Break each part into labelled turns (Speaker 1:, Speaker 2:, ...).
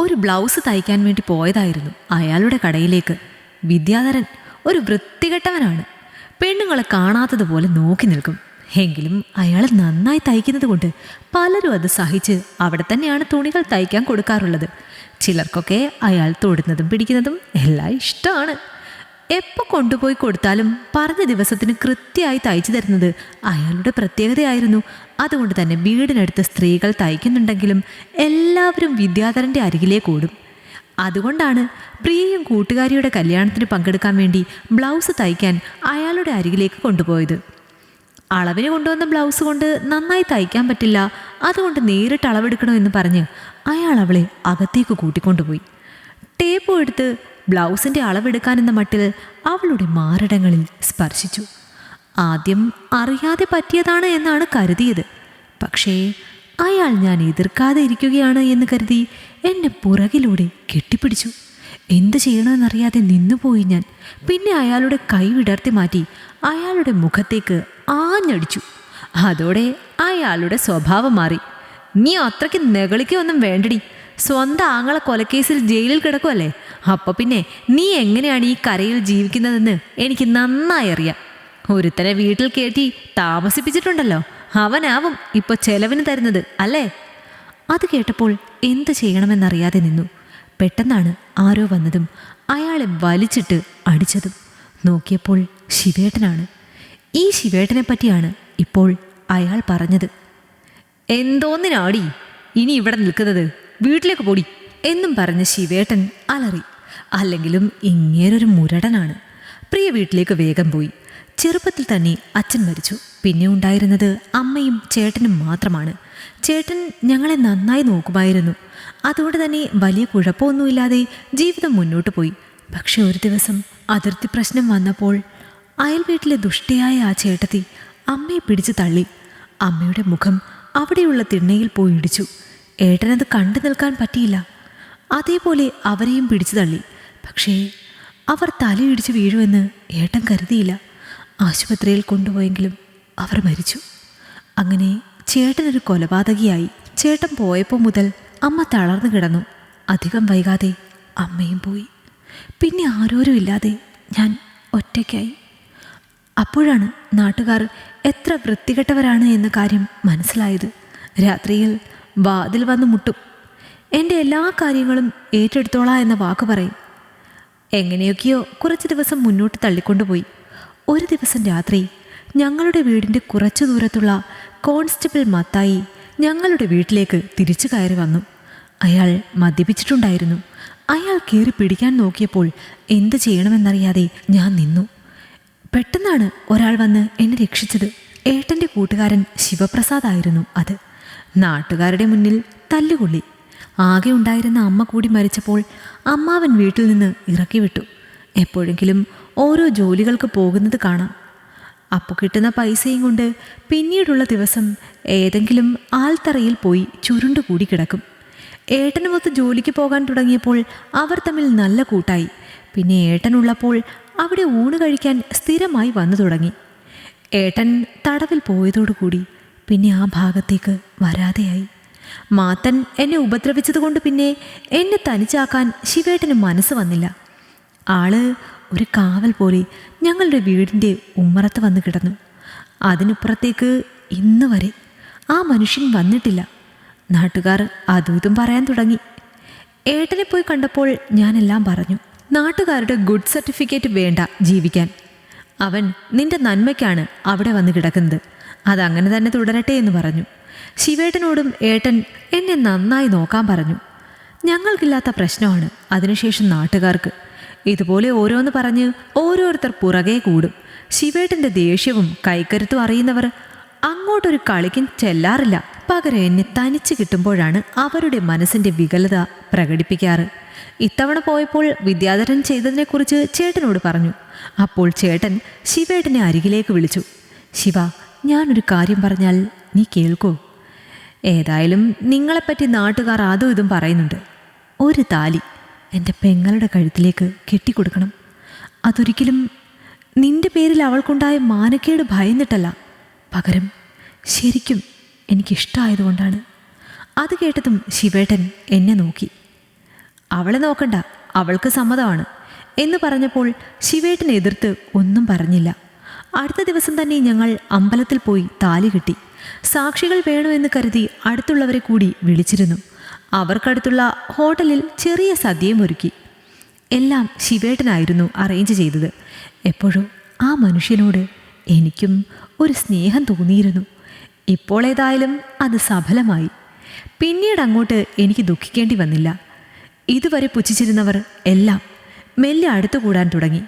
Speaker 1: ഒരു ബ്ലൗസ് തയ്ക്കാൻ വേണ്ടി പോയതായിരുന്നു അയാളുടെ കടയിലേക്ക്. വിദ്യാധരൻ ഒരു വൃത്തികെട്ടവനാണ്. പെണ്ണുങ്ങളെ കാണാത്തതുപോലെ നോക്കി നിൽക്കും. എങ്കിലും അയാൾ നന്നായി തയ്ക്കുന്നത് കൊണ്ട് പലരും അത് സഹിച്ച് അവിടെ തന്നെയാണ് തുണികൾ തയ്ക്കാൻ കൊടുക്കാറുള്ളത്. ചിലർക്കൊക്കെ അയാൾ തൊടുന്നതും പിടിക്കുന്നതും എല്ലാം ഇഷ്ടമാണ്. എപ്പോൾ കൊണ്ടുപോയി കൊടുത്താലും പറഞ്ഞ ദിവസത്തിന് കൃത്യമായി തയ്ച്ചു തരുന്നത് അയാളുടെ പ്രത്യേകതയായിരുന്നു. അതുകൊണ്ട് തന്നെ വീടിനടുത്ത് സ്ത്രീകൾ തയ്ക്കുന്നുണ്ടെങ്കിലും എല്ലാവരും വിദ്യാധരന്റെ അരികിലേക്ക് ഓടും അതുകൊണ്ടാണ് പ്രിയയും കൂട്ടുകാരിയുടെ കല്യാണത്തിന് പങ്കെടുക്കാൻ വേണ്ടി ബ്ലൗസ് തയ്ക്കാൻ അയാളുടെ അരികിലേക്ക് കൊണ്ടുപോയത്. അളവിന് കൊണ്ടുവന്ന ബ്ലൗസ് കൊണ്ട് നന്നായി തയ്ക്കാൻ പറ്റില്ല. അതുകൊണ്ട് നേരിട്ട് അളവെടുക്കണമെന്ന് പറഞ്ഞ് അയാൾ അവളെ അകത്തേക്ക് കൂട്ടിക്കൊണ്ടുപോയി. ടേപ്പ് എടുത്ത് ബ്ലൗസിന്റെ അളവെടുക്കാനെന്ന മട്ടിൽ അവളുടെ മാറിടങ്ങളിൽ സ്പർശിച്ചു. ആദ്യം അറിയാതെ പറ്റിയതാണ് എന്നാണ് കരുതിയത്. പക്ഷേ അയാൾ ഞാൻ എതിർക്കാതെ ഇരിക്കുകയാണ് എന്ന് കരുതി എന്നെ പുറകിലൂടെ കെട്ടിപ്പിടിച്ചു. എന്ത് ചെയ്യണമെന്നറിയാതെ നിന്നുപോയി ഞാൻ. പിന്നെ അയാളുടെ കൈ വിടർത്തി മാറ്റി അയാളുടെ മുഖത്തേക്ക് ആഞ്ഞടിച്ചു. അതോടെ അയാളുടെ സ്വഭാവം മാറി. നീ അത്രയ്ക്ക് നെകളിക്കൊന്നും വേണ്ടടി. സ്വന്തം ആങ്ങളെ കൊലക്കേസിൽ ജയിലിൽ കിടക്കുമല്ലേ അപ്പൊ പിന്നെ നീ എങ്ങനെയാണ് ഈ കരയിൽ ജീവിക്കുന്നതെന്ന് എനിക്ക് നന്നായി അറിയാം. ഒരുത്തനെ വീട്ടിൽ കയറ്റി താമസിപ്പിച്ചിട്ടുണ്ടല്ലോ. അവനാവും ഇപ്പൊ ചെലവിന് തരുന്നത് അല്ലേ? അത് കേട്ടപ്പോൾ എന്ത് ചെയ്യണമെന്നറിയാതെ നിന്നു. പെട്ടെന്നാണ് ആരോ വന്നതും അയാളെ വലിച്ചിട്ട് അടിച്ചതും. നോക്കിയപ്പോൾ ശിവേട്ടനാണ്. ഈ ശിവേട്ടനെ പറ്റിയാണ് ഇപ്പോൾ അയാൾ പറഞ്ഞത്. എന്തോന്നിനാടി ഇനി ഇവിടെ നിൽക്കുന്നത്? വീട്ടിലേക്ക് പോടി എന്നും പറഞ്ഞ് ശിവേട്ടൻ അലറി. അല്ലെങ്കിലും ഇങ്ങേരൊരു മുരടനാണ്. പ്രിയ വീട്ടിലേക്ക് വേഗം പോയി. ചെറുപ്പത്തിൽ തന്നെ അച്ഛൻ മരിച്ചു. പിന്നെ ഉണ്ടായിരുന്നത് അമ്മയും ചേട്ടനും മാത്രമാണ്. ചേട്ടൻ ഞങ്ങളെ നന്നായി നോക്കുമായിരുന്നു. അതുകൊണ്ട് തന്നെ വലിയ കുഴപ്പമൊന്നുമില്ലാതെ ജീവിതം മുന്നോട്ട് പോയി. പക്ഷെ ഒരു ദിവസം അതിർത്തി പ്രശ്നം വന്നപ്പോൾ അയൽ വീട്ടിലെ ദുഷ്ടയായ ആ ചേട്ടത്തി അമ്മയെ പിടിച്ചു തള്ളി. അമ്മയുടെ മുഖം അവിടെയുള്ള തിണ്ണയിൽ പോയി ഇടിച്ചു. ഏട്ടനത് കണ്ടു നിൽക്കാൻ പറ്റിയില്ല. അതേപോലെ അവരെയും പിടിച്ചു തള്ളി. പക്ഷേ അവർ തലയിടിച്ച് വീഴുമെന്ന് ഏട്ടൻ കരുതിയില്ല. ആശുപത്രിയിൽ കൊണ്ടുപോയെങ്കിലും അവർ മരിച്ചു. അങ്ങനെ ചേട്ടനൊരു കൊലപാതകിയായി. ചേട്ടൻ പോയപ്പോൾ മുതൽ അമ്മ തളർന്നു കിടന്നു. അധികം വൈകാതെ അമ്മയും പോയി. പിന്നെ ആരോരും ഇല്ലാതെ ഞാൻ ഒറ്റയ്ക്കായി. അപ്പോഴാണ് നാട്ടുകാർ എത്ര വൃത്തികെട്ടവരാണ് എന്ന കാര്യം മനസ്സിലായത്. രാത്രിയിൽ വാതിൽ വന്ന് മുട്ടും. എന്റെ എല്ലാ കാര്യങ്ങളും ഏറ്റെടുത്തോളാം എന്ന വാക്ക് പറയും. എങ്ങനെയൊക്കെയോ കുറച്ച് ദിവസം മുന്നോട്ട് തള്ളിക്കൊണ്ടുപോയി. ഒരു ദിവസം രാത്രി ഞങ്ങളുടെ വീടിന്റെ കുറച്ചു ദൂരത്തുള്ള കോൺസ്റ്റബിൾ മത്തായി ഞങ്ങളുടെ വീട്ടിലേക്ക് തിരിച്ചു കയറി വന്നു. അയാൾ മദ്യപിച്ചിട്ടുണ്ടായിരുന്നു. അയാൾ കയറി പിടിക്കാൻ നോക്കിയപ്പോൾ എന്ത് ചെയ്യണമെന്നറിയാതെ ഞാൻ നിന്നു. പെട്ടെന്നാണ് ഒരാൾ വന്ന് എന്നെ രക്ഷിച്ചത്. ഏട്ടന്റെ കൂട്ടുകാരൻ ശിവപ്രസാദ് ആയിരുന്നു അത്. നാട്ടുകാരുടെ മുന്നിൽ തല്ലുകൊള്ളി. ആകെ ഉണ്ടായിരുന്ന അമ്മ കൂടി മരിച്ചപ്പോൾ അമ്മാവൻ വീട്ടിൽ നിന്ന് ഇറക്കി വിട്ടു. എപ്പോഴെങ്കിലും ഓരോ ജോലികൾക്ക് പോകുന്നത് കാണാം. അപ്പോൾ കിട്ടുന്ന പൈസയും കൊണ്ട് പിന്നീടുള്ള ദിവസം ഏതെങ്കിലും ആൽത്തറയിൽ പോയി ചുരുണ്ടുകൂടി കിടക്കും. ഏട്ടനുമൊത്ത് ജോലിക്ക് പോകാൻ തുടങ്ങിയപ്പോൾ അവർ തമ്മിൽ നല്ല കൂട്ടായി. പിന്നെ ഏട്ടനുള്ളപ്പോൾ അവിടെ ഊണ് കഴിക്കാൻ സ്ഥിരമായി വന്നു തുടങ്ങി. ഏട്ടൻ തടവിൽ പോയതോടുകൂടി പിന്നെ ആ ഭാഗത്തേക്ക് വരാതെയായി. മാത്തൻ എന്നെ ഉപദ്രവിച്ചതുകൊണ്ട് പിന്നെ എന്നെ തനിച്ചാക്കാൻ ശിവേട്ടന് മനസ്സ് വന്നില്ല. ആൾ ഒരു കാവൽ പോലെ ഞങ്ങളുടെ വീടിന്റെ ഉമ്മറത്ത് വന്ന് കിടന്നു. അതിനപ്പുറത്തേക്ക് ഇന്ന് വരെ ആ മനുഷ്യൻ വന്നിട്ടില്ല. നാട്ടുകാർ അതും ഇതും പറയാൻ തുടങ്ങി. ഏട്ടനെ പോയി കണ്ടപ്പോൾ ഞാനെല്ലാം പറഞ്ഞു നാട്ടുകാരുടെ ഗുഡ് സർട്ടിഫിക്കറ്റ് വേണ്ട ജീവിക്കാൻ. അവൻ നിന്റെ നന്മയ്ക്കാണ് അവിടെ വന്ന് കിടക്കുന്നത്. അതങ്ങനെ തന്നെ തുടരട്ടെ എന്ന് പറഞ്ഞു. ശിവേട്ടനോടും ഏട്ടൻ എന്നെ നന്നായി നോക്കാൻ പറഞ്ഞു. ഞങ്ങൾക്കില്ലാത്ത പ്രശ്നമാണ് അതിനുശേഷം നാട്ടുകാർക്ക്. ഇതുപോലെ ഓരോന്ന് പറഞ്ഞ് ഓരോരുത്തർ പുറകെ കൂടും. ശിവേട്ടന്റെ ദേഷ്യവും കൈക്കരുത്തും അറിയുന്നവർ അങ്ങോട്ടൊരു കളിക്കും ചെല്ലാറില്ല. പകരം എന്നെ തനിച്ച് കിട്ടുമ്പോഴാണ് അവരുടെ മനസ്സിന്റെ വികലത പ്രകടിപ്പിക്കാറ്. ഇത്തവണ പോയപ്പോൾ വിദ്യാധരൻ ചെയ്തതിനെക്കുറിച്ച് ചേട്ടനോട് പറഞ്ഞു. അപ്പോൾ ചേട്ടൻ ശിവേട്ടനെ അരികിലേക്ക് വിളിച്ചു. ശിവ ഞാനൊരു കാര്യം പറഞ്ഞാൽ നീ കേൾക്കൂ. ഏതായാലും നിങ്ങളെപ്പറ്റി നാട്ടുകാർ അതും ഇതും പറയുന്നുണ്ട്. ഒരു താലി എന്റെ പെങ്ങളുടെ കഴുത്തിലേക്ക് കെട്ടിക്കൊടുക്കണം. അതൊരിക്കലും നിന്റെ പേരിൽ അവൾക്കുണ്ടായ മാനക്കേട് ഭയന്നിട്ടല്ല. പകരം ശരിക്കും എനിക്കിഷ്ടമായതുകൊണ്ടാണ് അത് കേട്ടതും ശിവേട്ടൻ എന്നെ നോക്കി. അവളെ നോക്കണ്ട അവൾക്ക് സമ്മതമാണ് എന്ന് പറഞ്ഞപ്പോൾ ശിവേട്ടൻ എതിർത്ത് ഒന്നും പറഞ്ഞില്ല. അടുത്ത ദിവസം തന്നെ ഞങ്ങൾ അമ്പലത്തിൽ പോയി താലി കെട്ടി. സാക്ഷികൾ വേണമെന്ന് കരുതി അടുത്തുള്ളവരെ കൂടി വിളിച്ചിരുന്നു. അവർക്കടുത്തുള്ള ഹോട്ടലിൽ ചെറിയ സദ്യയും ഒരുക്കി. എല്ലാം ശിവേട്ടനായിരുന്നു അറേഞ്ച് ചെയ്തത്. എപ്പോഴും ആ മനുഷ്യനോട് എനിക്കും ഒരു സ്നേഹം തോന്നിയിരുന്നു. ഇപ്പോൾ ഏതായാലും അത് സഫലമായി. പിന്നീട് അങ്ങോട്ട് എനിക്ക് ദുഃഖിക്കേണ്ടി വന്നില്ല. ഇതുവരെ പുച്ഛിച്ചിരുന്നവർ എല്ലാം മെല്ലെ അടുത്തുകൂടാൻ തുടങ്ങി.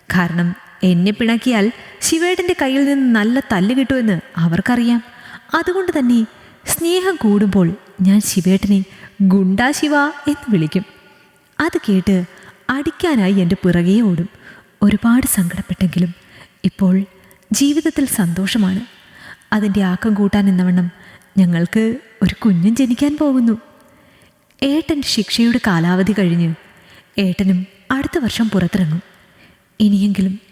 Speaker 1: കാരണം എന്നെ പിണക്കിയാൽ ശിവേട്ടന്റെ കയ്യിൽ നിന്ന് നല്ല തല്ല് കിട്ടുമെന്ന് അവർക്കറിയാം. അതുകൊണ്ട് തന്നെ സ്നേഹം കൂടുമ്പോൾ ഞാൻ ശിവേട്ടനെ ഗുണ്ടാ ശിവ എന്ന് വിളിക്കും. അത് കേട്ട് അടിക്കാനായി എന്റെ പിറകെ ഓടും. ഒരുപാട് സങ്കടപ്പെട്ടെങ്കിലും ഇപ്പോൾ ജീവിതത്തിൽ സന്തോഷമാണ്. അതിന്റെ ആക്കം കൂട്ടാൻ എന്നവണ്ണം ഞങ്ങൾക്ക് ഒരു കുഞ്ഞും ജനിക്കാൻ പോകുന്നു. ഏട്ടൻ ശിക്ഷയുടെ കാലാവധി കഴിഞ്ഞ് ഏട്ടനും അടുത്ത വർഷം പുറത്തിറങ്ങും. ഇനിയെങ്കിലും